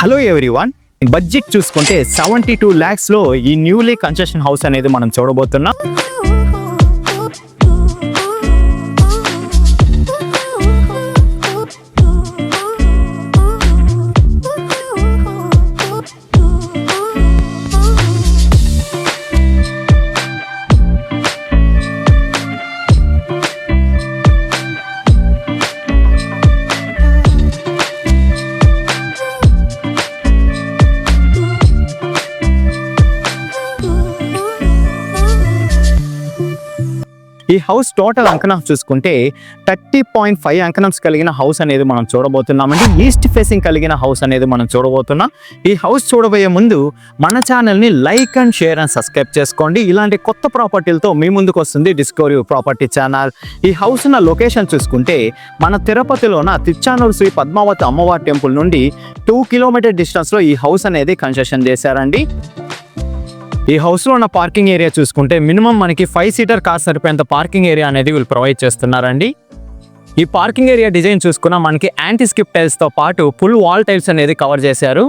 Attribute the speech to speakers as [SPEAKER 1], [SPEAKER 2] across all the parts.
[SPEAKER 1] Hello everyone budget చూసుకుంటే seventy two ల్యాక్స్లో ఈ న్యూలీ కన్స్ట్రక్షన్ హౌస్ అనేది మనం చూడబోతున్నాం. ఈ హౌస్ టోటల్ అంకణం చూసుకుంటే థర్టీ పాయింట్ ఫైవ్ అంకణమ్స్ కలిగిన హౌస్ అనేది మనం చూడబోతున్నామండి. ఈస్ట్ ఫేసింగ్ కలిగిన హౌస్ అనేది మనం చూడబోతున్నాం. ఈ హౌస్ చూడబోయే ముందు మన ఛానల్ని like and share and subscribe చేసుకోండి. ఇలాంటి కొత్త ప్రాపర్టీలతో మీ ముందుకు వస్తుంది డిస్కవరీ ప్రాపర్టీ ఛానల్ ఈ హౌస్ ఉన్న లొకేషన్ చూసుకుంటే మన తిరుపతిలోన తిచ్చానూరు శ్రీ పద్మావతి అమ్మవారి టెంపుల్ నుండి టూ కిలోమీటర్ డిస్టెన్స్లో ఈ హౌస్ అనేది కన్స్ట్రక్షన్ చేశారండి. ఈ హౌస్లో ఉన్న పార్కింగ్ ఏరియా చూసుకుంటే మినిమం మనకి ఫైవ్ సీటర్ కార్ సరిపోయేంత పార్కింగ్ ఏరియా అనేది వీళ్ళు ప్రొవైడ్ చేస్తున్నారండి. ఈ పార్కింగ్ ఏరియా డిజైన్ చూసుకున్నా మనకి యాంటీ స్కిప్ టైల్స్తో పాటు ఫుల్ వాల్ టైల్స్ అనేది కవర్ చేశారు.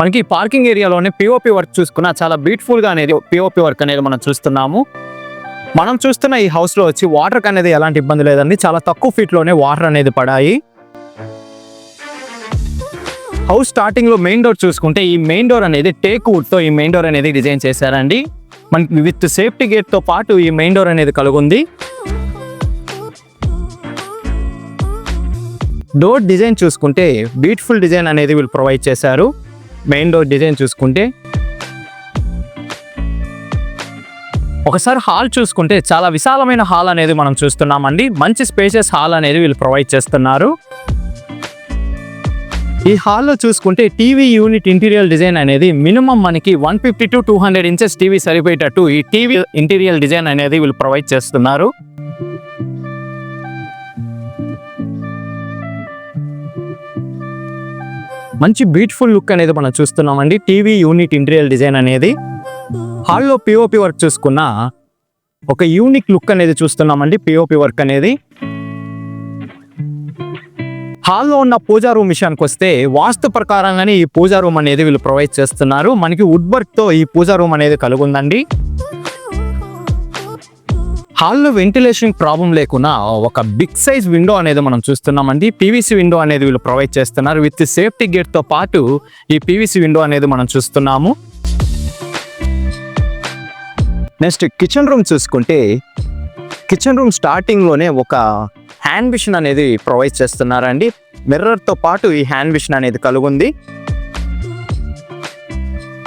[SPEAKER 1] మనకి ఈ పార్కింగ్ ఏరియాలోనే పిఓపి వర్క్ చూసుకున్నా చాలా బ్యూటిఫుల్గా అనేది పిఓపి వర్క్ అనేది మనం చూస్తున్నాము. మనం చూస్తున్న ఈ హౌస్లో వచ్చి వాటర్ అనేది ఎలాంటి ఇబ్బంది లేదండి. చాలా తక్కువ ఫీట్లోనే వాటర్ అనేది పడాయి. హౌస్ స్టార్టింగ్లో మెయిన్ డోర్ చూసుకుంటే ఈ మెయిన్ డోర్ అనేది టేక్ వుడ్తో ఈ మెయిన్ డోర్ అనేది డిజైన్ చేశారండి. మనకి విత్ సేఫ్టీ గేట్తో పాటు ఈ మెయిన్ డోర్ అనేది కలుగుంది. డోర్ డిజైన్ చూసుకుంటే బ్యూటిఫుల్ డిజైన్ అనేది వీళ్ళు ప్రొవైడ్ చేశారు. మెయిన్ డోర్ డిజైన్ చూసుకుంటే ఒకసారి హాల్ చూసుకుంటే చాలా విశాలమైన హాల్ అనేది మనం చూస్తున్నామండి. మంచి స్పేసెస్ హాల్ అనేది వీళ్ళు ప్రొవైడ్ చేస్తున్నారు. ఈ హాల్లో చూసుకుంటే టీవీ యూనిట్ ఇంటీరియర్ డిజైన్ అనేది మినిమం మనకి one fifty to two hundred inches TV సరిపోయేటట్టు ఈ టీవీ ఇంటీరియర్ డిజైన్ అనేది వీళ్ళు ప్రొవైడ్ చేస్తున్నారు. మంచి బ్యూటిఫుల్ లుక్ అనేది మనం చూస్తున్నామండి. టీవీ యూనిట్ ఇంటీరియర్ డిజైన్ అనేది. హాల్లో పిఓపి వర్క్ చూసుకున్న ఒక యూనిక్ లుక్ అనేది చూస్తున్నామండి. పిఓపి వర్క్ అనేది. హాల్లో ఉన్న పూజా రూమ్ విషయానికి వస్తే వాస్తు ప్రకారంగానే ఈ పూజా రూమ్ అనేది వీళ్ళు ప్రొవైడ్ చేస్తున్నారు. మనకి వుడ్తో ఈ పూజా రూమ్ అనేది కలుగుందండి. హాల్లో వెంటిలేషన్ ప్రాబ్లం లేకుండా ఒక బిగ్ సైజ్ విండో అనేది మనం చూస్తున్నామండి. పీవీసీ విండో అనేది వీళ్ళు ప్రొవైడ్ చేస్తున్నారు. విత్ సేఫ్టీ గేట్తో పాటు ఈ పీవీసీ విండో అనేది మనం చూస్తున్నాము. నెక్స్ట్ కిచెన్ రూమ్ చూసుకుంటే కిచెన్ రూమ్ స్టార్టింగ్లోనే ఒక హ్యాండ్ మిషన్ అనేది ప్రొవైడ్ చేస్తున్నారండి. మిర్రర్తో పాటు ఈ హ్యాండ్ మిషన్ అనేది కలుగుంది.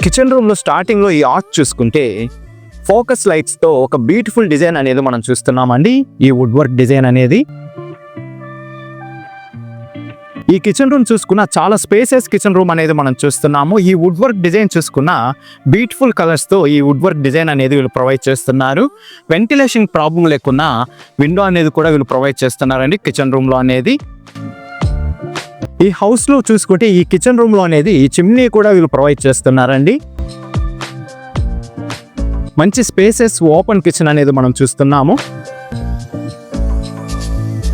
[SPEAKER 1] కిచెన్ రూమ్లో స్టార్టింగ్లో ఈ ఆర్చ్ చూసుకుంటే ఫోకస్ లైట్స్తో ఒక బ్యూటిఫుల్ డిజైన్ అనేది మనం చూస్తున్నామండి. ఈ వుడ్ వర్క్ డిజైన్ అనేది. ఈ కిచెన్ రూమ్ చూసుకున్న చాలా స్పేసెస్ కిచెన్ రూమ్ అనేది మనం చూస్తున్నాము. ఈ వుడ్ వర్క్ డిజైన్ చూసుకున్న బ్యూటిఫుల్ కలర్స్తో ఈ వుడ్ వర్క్ డిజైన్ అనేది వీళ్ళు ప్రొవైడ్ చేస్తున్నారు. వెంటిలేషన్ ప్రాబ్లం లేకుండా విండో అనేది కూడా వీళ్ళు ప్రొవైడ్ చేస్తున్నారండి కిచెన్ రూమ్లో అనేది. ఈ హౌస్లో చూసుకుంటే ఈ కిచెన్ రూమ్లో అనేది ఈ చిమ్నీ కూడా వీళ్ళు ప్రొవైడ్ చేస్తున్నారండి. మంచి స్పేసెస్ ఓపెన్ కిచెన్ అనేది మనం చూస్తున్నాము.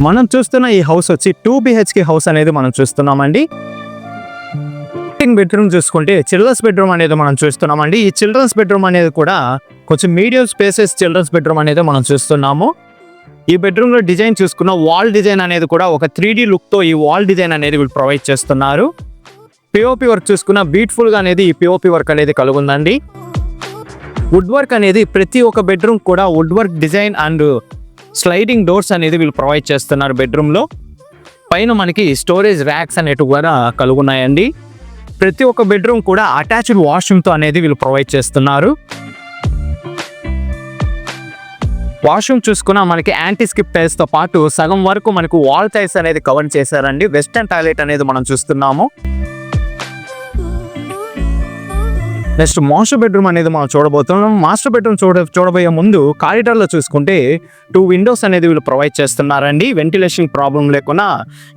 [SPEAKER 1] మనం చూస్తున్న ఈ హౌస్ వచ్చి టూ బిహెచ్కే హౌస్ అనేది మనం చూస్తున్నామండి. బెడ్రూమ్ చూసుకుంటే చిల్డ్రన్స్ బెడ్రూమ్ అనేది మనం చూస్తున్నామండి. ఈ చిల్డ్రన్స్ బెడ్రూమ్ అనేది కూడా కొంచెం మీడియం స్పేసెస్ చిల్డ్రన్స్ బెడ్రూమ్ అనేది మనం చూస్తున్నాము. ఈ బెడ్రూమ్లో డిజైన్ చూసుకున్న వాల్ డిజైన్ అనేది కూడా ఒక త్రీ డి లుక్తో ఈ వాల్ డిజైన్ అనేది వీళ్ళు ప్రొవైడ్ చేస్తున్నారు. పిఓపి వర్క్ చూసుకున్న బ్యూటిఫుల్గా అనేది ఈ పిఓపి వర్క్ అనేది కలుగుందండి. వుడ్ వర్క్ అనేది ప్రతి ఒక్క బెడ్రూమ్ కూడా wood work design and sliding doors అనేది వీళ్ళు ప్రొవైడ్ చేస్తున్నారు బెడ్రూమ్లో పైన మనకి స్టోరేజ్ ర్యాక్స్ అనేటివి కూడా కలుగున్నాయండి. ప్రతి ఒక్క బెడ్రూమ్ కూడా అటాచ్డ్ వాష్రూమ్తో అనేది వీళ్ళు ప్రొవైడ్ చేస్తున్నారు. వాష్రూమ్ చూసుకున్న మనకి యాంటీ స్కిప్ టైల్స్తో పాటు సగం వరకు మనకు వాల్ టైల్స్ అనేది కవర్ చేశారండి. వెస్టర్న్ టాయిలెట్ అనేది మనం చూస్తున్నాము. నెక్స్ట్ మాస్టర్ బెడ్రూమ్ అనేది మనం చూడబోతున్నాం. మాస్టర్ బెడ్రూమ్ చూడ చూడబోయే ముందు కారిడార్లో చూసుకుంటే టూ విండోస్ అనేది వీళ్ళు ప్రొవైడ్ చేస్తున్నారండి. వెంటిలేషన్ ప్రాబ్లం లేకుండా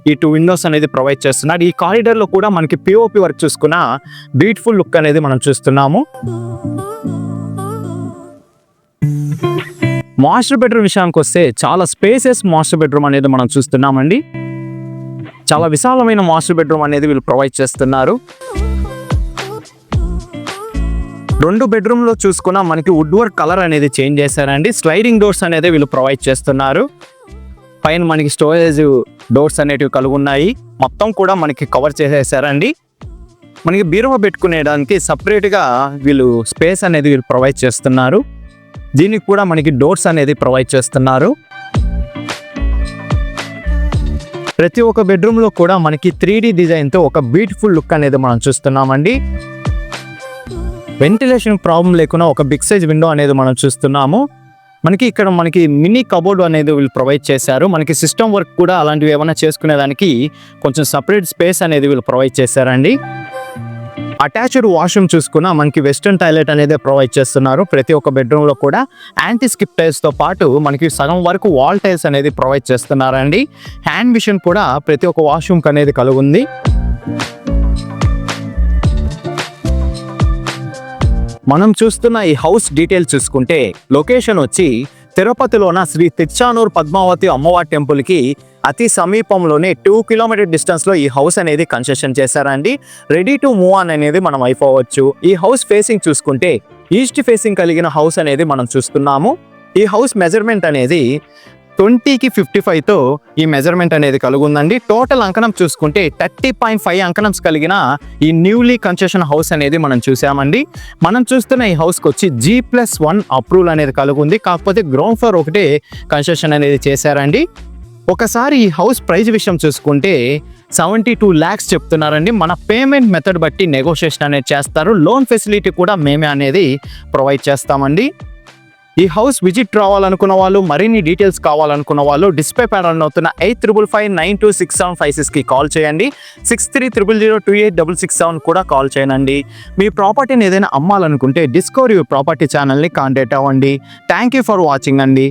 [SPEAKER 1] ఈ టూ విండోస్ అనేది ప్రొవైడ్ చేస్తున్నారు. ఈ కారిడార్లో కూడా మనకి పిఓపి వర్క్ చూసుకున్న బ్యూటిఫుల్ లుక్ అనేది మనం చూస్తున్నాము. మాస్టర్ బెడ్రూమ్ విషయానికి వస్తే చాలా స్పేసెస్ మాస్టర్ బెడ్రూమ్ అనేది మనం చూస్తున్నామండి. చాలా విశాలమైన మాస్టర్ బెడ్రూమ్ అనేది వీళ్ళు ప్రొవైడ్ చేస్తున్నారు. రెండు బెడ్రూమ్లో చూసుకున్నా మనకి వుడ్ వర్క్ కలర్ అనేది చేంజ్ చేశారండి. స్లైడింగ్ డోర్స్ అనేది వీళ్ళు ప్రొవైడ్ చేస్తున్నారు. పైన మనకి స్టోరేజ్ డోర్స్ అనేటివి కలిగి ఉన్నాయి మొత్తం కూడా మనకి కవర్ చేసేసారండి. మనకి బీరువా పెట్టుకునేదానికి సపరేట్గా వీళ్ళు స్పేస్ అనేది వీళ్ళు ప్రొవైడ్ చేస్తున్నారు. దీనికి కూడా మనకి డోర్స్ అనేది ప్రొవైడ్ చేస్తున్నారు. ప్రతి ఒక్క బెడ్రూమ్లో కూడా మనకి త్రీ డిజైన్తో ఒక బ్యూటిఫుల్ లుక్ అనేది మనం చూస్తున్నామండి. వెంటిలేషన్ ప్రాబ్లం లేకుండా ఒక బిగ్ సైజ్ విండో అనేది మనం చూస్తున్నాము. మనకి ఇక్కడ మనకి మినీ కబోర్డ్ అనేది వీళ్ళు ప్రొవైడ్ చేశారు. మనకి సిస్టమ్ వర్క్ కూడా అలాంటివి ఏమైనా చేసుకునేదానికి కొంచెం సపరేట్ స్పేస్ అనేది వీళ్ళు ప్రొవైడ్ చేశారండి. అటాచ్డ్ వాష్రూమ్ చూసుకున్నా మనకి వెస్ట్రన్ టాయిలెట్ అనేది ప్రొవైడ్ చేస్తున్నారు. ప్రతి ఒక్క బెడ్రూమ్లో కూడా యాంటీ స్కిప్ టైల్స్తో పాటు మనకి సగం వరకు వాల్ టైల్స్ అనేది ప్రొవైడ్ చేస్తున్నారండి. హ్యాండ్ మిషన్ కూడా ప్రతి ఒక్క వాష్రూమ్కి అనేది కలుగుంది. మనం చూస్తున్న ఈ హౌస్ డీటెయిల్ చూసుకుంటే లొకేషన్ వచ్చి తిరుపతిలోన శ్రీ తిచ్చానూర్ పద్మావతి అమ్మవారి టెంపుల్కి అతి సమీపంలోనే టూ కిలోమీటర్ డిస్టెన్స్లో ఈ హౌస్ అనేది కన్స్ట్రక్షన్ చేశారండి. రెడీ టు మూవ్ ఆన్ అనేది మనం అయిపోవచ్చు. ఈ హౌస్ ఫేసింగ్ చూసుకుంటే ఈస్ట్ ఫేసింగ్ కలిగిన హౌస్ అనేది మనం చూస్తున్నాము. ఈ హౌస్ మెజర్మెంట్ అనేది ట్వంటీకి ఫిఫ్టీ ఫైవ్తో ఈ మెజర్మెంట్ అనేది కలుగుందండి. టోటల్ అంకణం చూసుకుంటే థర్టీ పాయింట్ ఫైవ్ అంకణంస్ కలిగిన ఈ న్యూలీ కన్స్ట్రక్షన్ హౌస్ అనేది మనం చూసామండి మనం చూస్తున్న ఈ హౌస్కి వచ్చి జీ ప్లస్ వన్ అప్రూవల్ అనేది కలుగుంది. కాకపోతే గ్రౌండ్ ఫ్లోర్ ఒకటే కన్స్ట్రక్షన్ అనేది చేశారండి. ఒకసారి ఈ హౌస్ ప్రైజ్ విషయం చూసుకుంటే సెవెంటీ టూ ల్యాక్స్ చెప్తున్నారండి. మన పేమెంట్ మెథడ్ బట్టి నెగోషియేషన్ అనేది చేస్తారు. లోన్ ఫెసిలిటీ కూడా మేమే అనేది ప్రొవైడ్ చేస్తామండి. ఈ హౌస్ విజిట్ రావాలనుకున్న వాళ్ళు మరిన్ని డీటెయిల్స్ కావాలనుకున్న వాళ్ళు డిస్ప్లే పైన రన్ అవుతున్న eight triple five nine two six seven five సిక్స్కి కాల్ చేయండి. Six three triple zero two eight double six seven కూడా కాల్ చేయండి మీ ప్రాపర్టీని ఏదైనా అమ్మాలనుకుంటే డిస్కవరీ ప్రాపర్టీ ఛానల్ని కాంటాక్ట్ అవ్వండి. థ్యాంక్ యూ ఫర్ వాచింగ్ అండి.